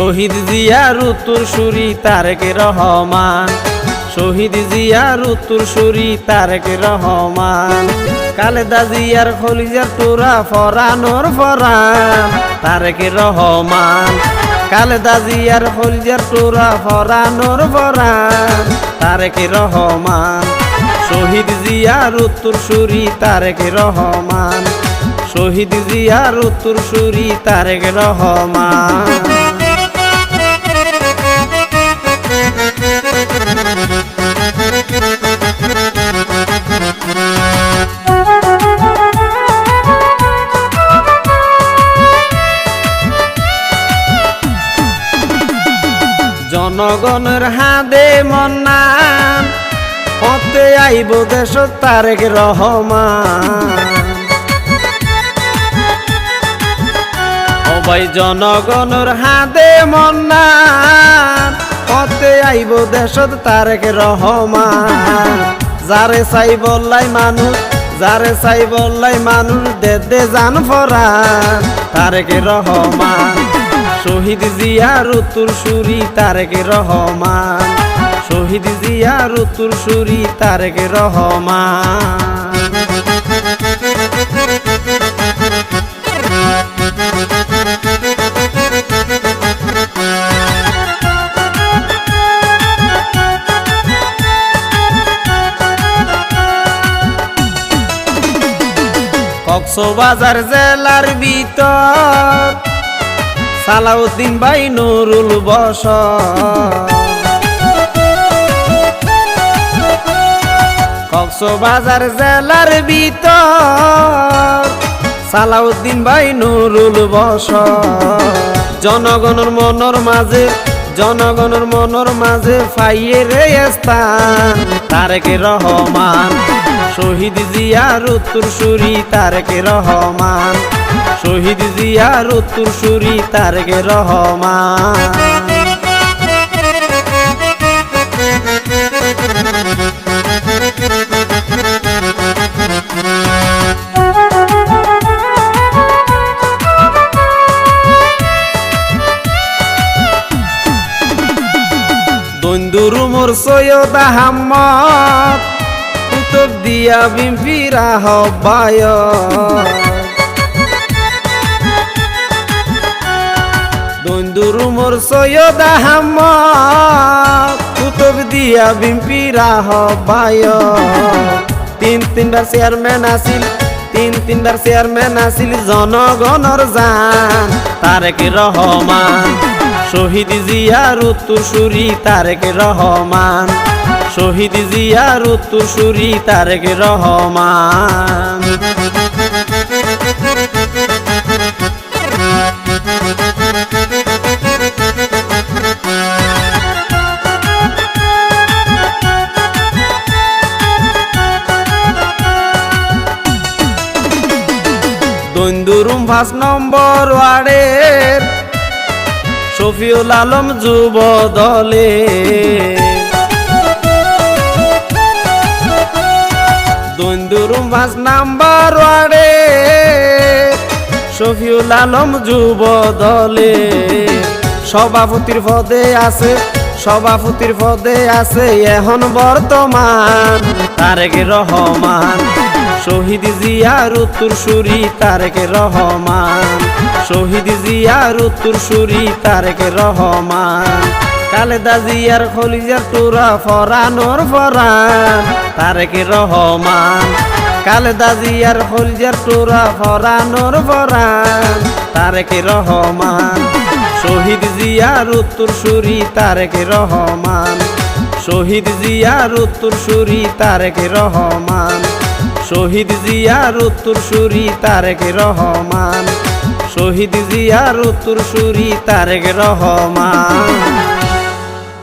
শহীদ জিয়ার উত্তর সুরি, তারেক রহমান। শহীদ জিয়ার উত্তর সুরি, তারেক রহমান। কালেদা জিয়ার খলিজার তোরা ফরানোর ফরান, তারেক রহমান। কালেদা জিয়ার খলিজার তোরা ফরানোর ফরান, তারেক রহমান। শহীদ জিয়ার উত্তর সুরি, তারেক রহমান। শহীদ জিয়ার উত্তর সুরি, তারেক রহমান। জনগণের হাদে মন্নান হতে আইব দেশ তারেক রহমান। ভাই জনগণের হাদে মন্নান হতে আইব দেশ তারেক রহমান। যারে চাই বললাই মানুষ, যারে চাই বললাই মানুষ, দে দে জান ফরান তারেক রহমান। শহীদ জিয়ার উত্তর সুরি, তারেক রহমান। শহীদ জিয়ার উত্তর সুরি, তারেক রহমান। কক্সবাজার জেলার ভিতর সালাউদ্দিন ভাই নুরুল বস কক্সবাজার জেলার ভিতর সালাউদ্দিন ভাই নুরুল বস জনগণের মনের মাঝে, জনগণের মনের মাঝে ফাইয়ে স্থান, তারেকে রহমান। শহীদ জিয়ার উত্তর সুরি তারেকে রহমান। শহীদ জিয়ার উত্তর সুরি তারেকে রহমান। দন্দুরু মোর সৈয়দ আহমদ কুতুব দিয়া বিম্পিরা হবায় দন্দুরু মোর সৈয়দ আহমদ কুতুব দিয়া বিম্পিরা হবায়। তিন তিনবার চেয়ারম্যান আছিল, তিন তিনবার চেয়ারম্যান আছিল জনগণর জান, তারেক রহমান। শহীদ জিয়ার উত্তর সুরি তারেক রহমান। শহীদ জিয়ার উত্তর সুরি তারেক রহমান। দন্দুরুম পাঁচ নম্বর ওয়ার্ডের। শফিউল আলম যুব দলে। দন্দুরুম পাঁচ নাম্বার ওয়ার্ডে শফিউল আলম যুব দলে। সভাপতির পদে আছে, সভাপতির পদে আছে এখন বর্তমান তারেক রহমান। শহীদ জিয়ার উত্তর সুরি, তারেক রহমান। শহীদ জিয়ার উত্তর সুরি, তারেক রহমান। কালেদা জিয়ার খলিজার তোরা ফরানোর ফরান, তারেক রহমান। কালেদা জিয়ার খলিজার তোরা ফরানোর ফরান, তারেক রহমান। শহীদ জিয়ার উত্তর সুরি, তারেক রহমান। শহীদ জিয়ার উত্তর সুরি, তারেক রহমান। শহীদ জিয়ার উত্তর সুরি তারেক রহমান। শহীদ জিয়ার উত্তর সুরি তারেক রহমান।